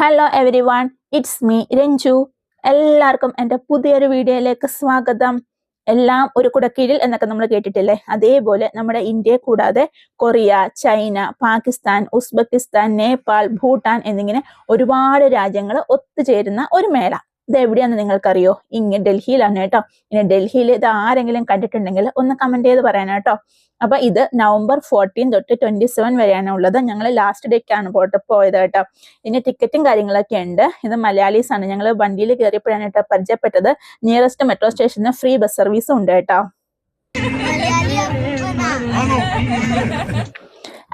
Hello everyone it's me Ranju എല്ലാവർക്കും എന്റെ പുതിയൊരു വീഡിയോയിലേക്ക് സ്വാഗതം. എല്ലാം ഒരു കുടക്കീഴിൽ എന്നൊക്കെ നമ്മൾ കേട്ടിട്ടില്ലേ? അതേപോലെ നമ്മുടെ ഇന്ത്യയെ കൂടാതെ Korea China Pakistan Uzbekistan Nepal Bhutan എന്നിങ്ങനെ ഒരുപാട് രാജ്യങ്ങൾ ഒത്തുചേരുന്ന ഒരു മേള. ഇത് എവിടെയാണെന്ന് നിങ്ങൾക്കറിയോ? ഇങ്ങനെ ഡൽഹിയിലാണ് കേട്ടോ. ഇനി ഡൽഹിയിൽ ഇത് ആരെങ്കിലും കണ്ടിട്ടുണ്ടെങ്കിൽ ഒന്ന് കമന്റ് ചെയ്ത് പറയണം കേട്ടോ. അപ്പൊ ഇത് നവംബർ ഫോർട്ടീൻ തൊട്ട് ട്വന്റി സെവൻ വരെയാണ് ഉള്ളത്. ഞങ്ങൾ ലാസ്റ്റ് ഡേക്ക് ആണ് പോയിട്ട് പോയത് കേട്ടോ. ഇനി ടിക്കറ്റും കാര്യങ്ങളൊക്കെ ഉണ്ട്. ഇത് മലയാളീസ് ആണ്. ഞങ്ങൾ വണ്ടിയിൽ കയറിയപ്പോഴാണ് കേട്ടോ പരിചയപ്പെട്ടത്. നിയറസ്റ്റ് മെട്രോ സ്റ്റേഷന് ഫ്രീ ബസ് സർവീസും ഉണ്ട് കേട്ടോ.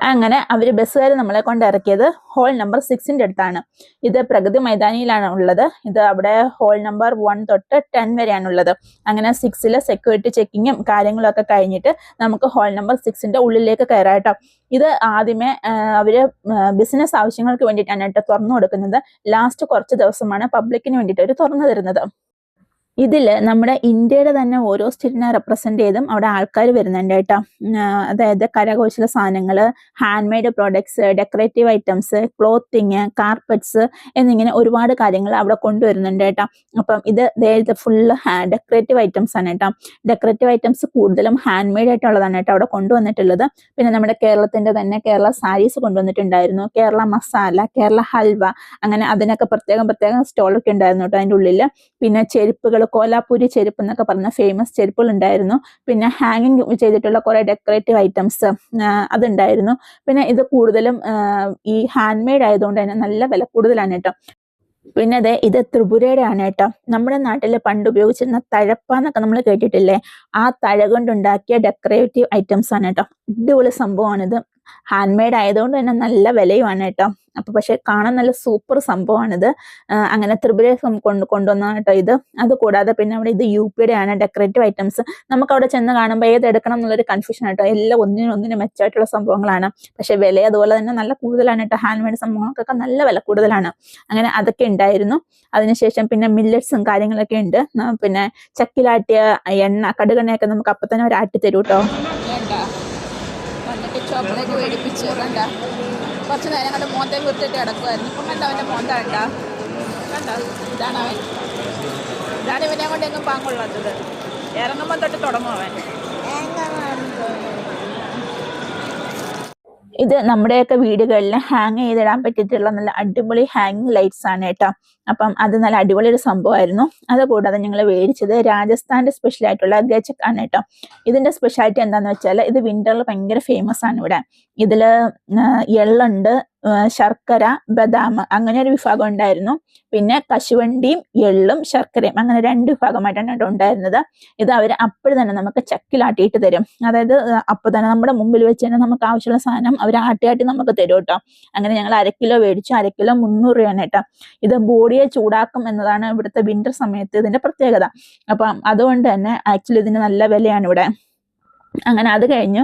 അങ്ങനെ അവർ ബസ്സുകാർ നമ്മളെ കൊണ്ട് ഇറക്കിയത് ഹോൾ നമ്പർ സിക്സിന്റെ അടുത്താണ്. ഇത് പ്രഗതി മൈതാനിയിലാണ് ഉള്ളത്. ഇത് അവിടെ ഹോൾ നമ്പർ വൺ തൊട്ട് ടെൻ വരെയാണ് ഉള്ളത്. അങ്ങനെ സിക്സിലെ സെക്യൂരിറ്റി ചെക്കിങ്ങും കാര്യങ്ങളൊക്കെ കഴിഞ്ഞിട്ട് നമുക്ക് ഹോൾ നമ്പർ സിക്സിന്റെ ഉള്ളിലേക്ക് കയറാം കേട്ടോ. ഇത് ആദ്യമേ അവർ ബിസിനസ് ആവശ്യങ്ങൾക്ക് വേണ്ടിയിട്ടാണ് കേട്ടോ തുറന്നു കൊടുക്കുന്നത്. ലാസ്റ്റ് കുറച്ച് ദിവസമാണ് പബ്ലിക്കിന് വേണ്ടിയിട്ട് അവർ തുറന്നു തരുന്നത്. ഇതിൽ നമ്മുടെ ഇന്ത്യയുടെ തന്നെ ഓരോ സ്റ്റേറ്റിനെ റെപ്രസെന്റ് ചെയ്തും അവിടെ ആൾക്കാർ വരുന്നുണ്ട് കേട്ടോ. അതായത് കരകൗശല സാധനങ്ങൾ hand made products decorative items clothing carpets എന്നിങ്ങനെ ഒരുപാട് കാര്യങ്ങൾ അവിടെ കൊണ്ടുവരുന്നുണ്ട് കേട്ടോ. അപ്പം ഇത് ഇത് ഫുള്ള് ഡെക്കറേറ്റീവ് ഐറ്റംസ് ആണ് കേട്ടോ. ഡെക്കറേറ്റീവ് ഐറ്റംസ് കൂടുതലും ഹാൻഡ് മെയ്ഡ് ആയിട്ടുള്ളതാണ് കേട്ടോ അവിടെ കൊണ്ടുവന്നിട്ടുള്ളത്. പിന്നെ നമ്മുടെ കേരളത്തിന്റെ തന്നെ കേരള സാരീസ് കൊണ്ടുവന്നിട്ടുണ്ടായിരുന്നു. കേരള മസാല കേരള ഹൽവ അങ്ങനെ അതിനൊക്കെ പ്രത്യേകം പ്രത്യേകം സ്റ്റോളൊക്കെ ഉണ്ടായിരുന്നു കേട്ടോ അതിന്റെ ഉള്ളിൽ പിന്നെ ചെരുപ്പുകൾ കോലാപ്പൂരി ചെരുപ്പ് എന്നൊക്കെ പറഞ്ഞ ഫേമസ് ചെരുപ്പുകൾ ഉണ്ടായിരുന്നു പിന്നെ ഹാങ്ങിങ് ചെയ്തിട്ടുള്ള കുറെ ഡെക്കറേറ്റീവ് ഐറ്റംസ് അതുണ്ടായിരുന്നു. പിന്നെ ഇത് കൂടുതലും ഈ ഹാൻഡ് മെയ്ഡ് ആയതുകൊണ്ട് തന്നെ നല്ല വില കൂടുതലാണ് കേട്ടോ. പിന്നെ അതെ ഇത് ത്രിപുരയുടെ ആണ് കേട്ടോ. നമ്മുടെ നാട്ടിൽ പണ്ട് ഉപയോഗിച്ചിരുന്ന തഴപ്പ എന്നൊക്കെ നമ്മൾ കേട്ടിട്ടില്ലേ? ആ തഴ കൊണ്ടുണ്ടാക്കിയ ഡെക്കറേറ്റീവ് ഐറ്റംസ് ആണ് കേട്ടോ. അടിപൊളി സംഭവമാണിത് ഹാൻഡ് മെയ്ഡ് ആയതുകൊണ്ട് തന്നെ നല്ല വിലയുമാണ് കേട്ടോ. അപ്പൊ പക്ഷെ കാണാൻ നല്ല സൂപ്പർ സംഭവമാണിത്. അങ്ങനെ ത്രിപുര കൊണ്ട് കൊണ്ടുവന്ന ഇത്. അത് കൂടാതെ പിന്നെ അവിടെ ഇത് യു പിയുടെ ആണ് ഡെക്കറേറ്റീവ് ഐറ്റംസ് നമുക്ക് അവിടെ ചെന്ന് കാണുമ്പോൾ ഏത് എടുക്കണം എന്നുള്ളൊരു കൺഫ്യൂഷൻ ആട്ടോ എല്ലാം ഒന്നിനും ഒന്നിനും മെച്ചമായിട്ടുള്ള സംഭവങ്ങളാണ്. പക്ഷെ വില അതുപോലെ തന്നെ നല്ല കൂടുതലാണ് കേട്ടോ. ഹാൻഡ് മെയ്ഡ് സംഭവങ്ങൾക്കൊക്കെ നല്ല വില കൂടുതലാണ്. അങ്ങനെ അതൊക്കെ ഉണ്ടായിരുന്നു. അതിനുശേഷം പിന്നെ മില്ലറ്റ്സും കാര്യങ്ങളൊക്കെ ഉണ്ട്. പിന്നെ ചക്കിലാട്ടിയ എണ്ണ കടുകെണ്ണയൊക്കെ നമുക്ക് അപ്പം തന്നെ ഒരു ആട്ടി തരൂ കേട്ടോ. വേണ്ട. വന്നിട്ട് ചോക്ലേറ്റ് മേടിപ്പിച്ചു കുറച്ച് നേരം കണ്ട് മോന്തെ വീർത്തിട്ട് കിടക്കുമായിരുന്നു ഇപ്പം കണ്ട അവന്റെ മോന്ത കണ്ട? കണ്ട? ഇതാണ് അവൻ ഇതാണ് ഇവനെ കൊണ്ട് എങ്ങും പാങ്ങുള്ളത് ഇറങ്ങുമ്പോൾ തൊട്ട് തുടങ്ങും അവൻ. ഇത് നമ്മുടെയൊക്കെ വീടുകളിൽ ഹാങ് ചെയ്തിടാൻ പറ്റിയിട്ടുള്ള നല്ല അടിപൊളി ഹാങ്ങിങ് ലൈറ്റ്സ് ആണ് കേട്ടോ. അപ്പം അത് നല്ല അടിപൊളി ഒരു സംഭവമായിരുന്നു. അതുകൂടാതെ ഞങ്ങൾ മേടിച്ചത് രാജസ്ഥാന്റെ സ്പെഷ്യൽ ആയിട്ടുള്ള ഗജക് ആണ് കേട്ടോ. ഇതിന്റെ സ്പെഷ്യാലിറ്റി എന്താണെന്ന് വെച്ചാൽ ഇത് വിന്ററിൽ ഭയങ്കര ഫേമസ് ആണ് ഇവിടെ. ഇതിൽ എള്ളുണ്ട് ശർക്കര ബദാം അങ്ങനെ ഒരു വിഭാഗം ഉണ്ടായിരുന്നു. പിന്നെ കശുവണ്ടിയും എള്ളും ശർക്കരയും അങ്ങനെ രണ്ട് വിഭാഗമായിട്ടാണ് കേട്ടോ ഉണ്ടായിരുന്നത്. ഇത് അവർ അപ്പോൾ തന്നെ നമുക്ക് ചക്കിലാട്ടിയിട്ട് തരും. അതായത് അപ്പോൾ തന്നെ നമ്മുടെ മുമ്പിൽ വെച്ച് തന്നെ നമുക്ക് ആവശ്യമുള്ള സാധനം അവർ ആട്ടിയാട്ടി നമുക്ക് തരും കേട്ടോ. അങ്ങനെ ഞങ്ങൾ അരക്കിലോ കിലോ മേടിച്ചു അരക്കിലോ കിലോ മുന്നൂറ് രൂപയാണ് കേട്ടോ. ഇത് ബോഡിയെ ചൂടാക്കും എന്നതാണ് ഇവിടുത്തെ വിന്റർ സമയത്ത് ഇതിന്റെ പ്രത്യേകത. അപ്പം അതുകൊണ്ട് തന്നെ ആക്ച്വലി ഇതിന് നല്ല വിലയാണ് ഇവിടെ. അങ്ങനെ അത് കഴിഞ്ഞു.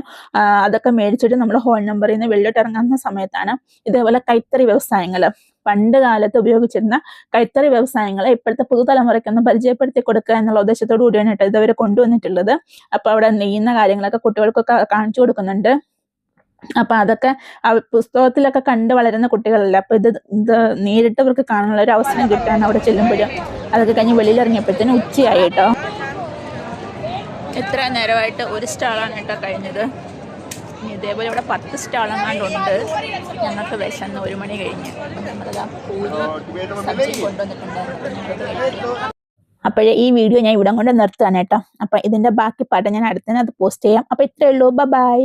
അതൊക്കെ മേടിച്ചിട്ട് നമ്മൾ ഹോൾ നമ്പറിൽ നിന്ന് വെള്ളിട്ട് ഇറങ്ങുന്ന സമയത്താണ് ഇതേപോലെ കൈത്തറി വ്യവസായങ്ങൾ. പണ്ട് കാലത്ത് ഉപയോഗിച്ചിരുന്ന കൈത്തറി വ്യവസായങ്ങളെ ഇപ്പോഴത്തെ പുതുതലമുറയ്ക്ക് ഒന്ന് പരിചയപ്പെടുത്തി കൊടുക്കുക എന്നുള്ള ഉദ്ദേശത്തോടു കൂടിയാണ് കേട്ടോ ഇതവരെ കൊണ്ടുവന്നിട്ടുള്ളത്. അപ്പോൾ അവിടെ നെയ്യുന്ന കാര്യങ്ങളൊക്കെ കുട്ടികൾക്കൊക്കെ കാണിച്ചു കൊടുക്കുന്നുണ്ട്. അപ്പൊ അതൊക്കെ പുസ്തകത്തിലൊക്കെ കണ്ട് വളരുന്ന കുട്ടികളല്ല അപ്പൊ ഇത് ഇത് നേരിട്ട് കാണാനുള്ള ഒരു അവസരം കിട്ടാൻ അവിടെ ചെല്ലുമ്പോഴും അതൊക്കെ കഴിഞ്ഞ് വെളിയിൽ ഇറങ്ങിയപ്പോഴത്തേനും ഉച്ചയായി കേട്ടോ. ഇത്ര നേരമായിട്ട് ഒരു സ്റ്റാളാണ് കേട്ടോ കഴിഞ്ഞത്. ഇനി ഇതേപോലെ ഇവിടെ പത്ത് സ്റ്റാളെങ്ങാണ്ടുണ്ട്. ഞങ്ങൾക്ക് വിശന്ന് ഒരു മണി കഴിഞ്ഞ്. നമ്മളിതാ പൂരി സബ്ജി കൊണ്ടുവന്നിട്ടുണ്ടായിരുന്നു. അപ്പോഴേ ഈ വീഡിയോ ഞാൻ ഇവിടെ കൊണ്ട് നിർത്തുകയാണ് കേട്ടോ. അപ്പം ഇതിന്റെ ബാക്കി പാട്ട് ഞാൻ അടുത്തതിനകത്ത് പോസ്റ്റ് ചെയ്യാം. അപ്പോൾ ഇത്രയേ ഉള്ളൂ. ബൈ